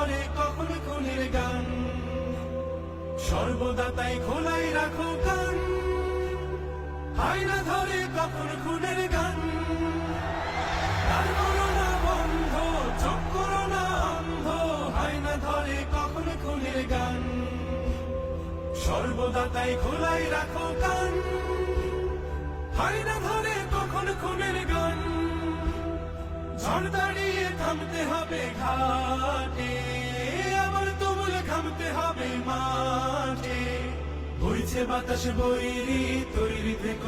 না কখন খুনের গান? তাই খোলাই রাখো কান। হয় ধরে কখন খুনের গান? তার খোলাই রাখো কান। ধরে কখন খুনের গান? ঝড় দাঁড়িয়ে থামতে হবে ঘাটে আবার তুমুল থামতে হবে মাঠে। বইছে বাতাস বৈরি তৈরি থেকো